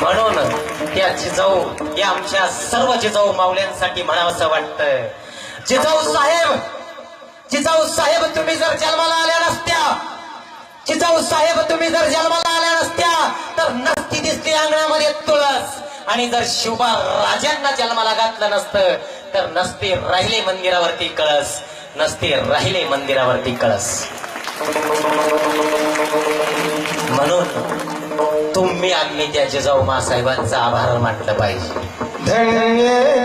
म्हणून त्या जिजाऊ या आमच्या सर्व जिजाऊ माऊल्यांसाठी म्हणावंसं वाटतं. जिजाऊ साहेब जिजाऊ साहेब तुम्ही जर जन्माला आल्या नसत्या जिजाऊ साहेब तुम्ही जर जन्माला आल्या नसत्या तर नसती दिसली अंगणामध्ये तुळस. आणि जर शिवबा राजांना जन्माला घातलं नसतं तर नसते राहिले मंदिरावरती कळस. नसते राहिले मंदिरावरती कळस. म्हणून तुम्ही आम्ही त्या जिजाऊ मासाहेबांचा आभार मानलं पाहिजे. धन्य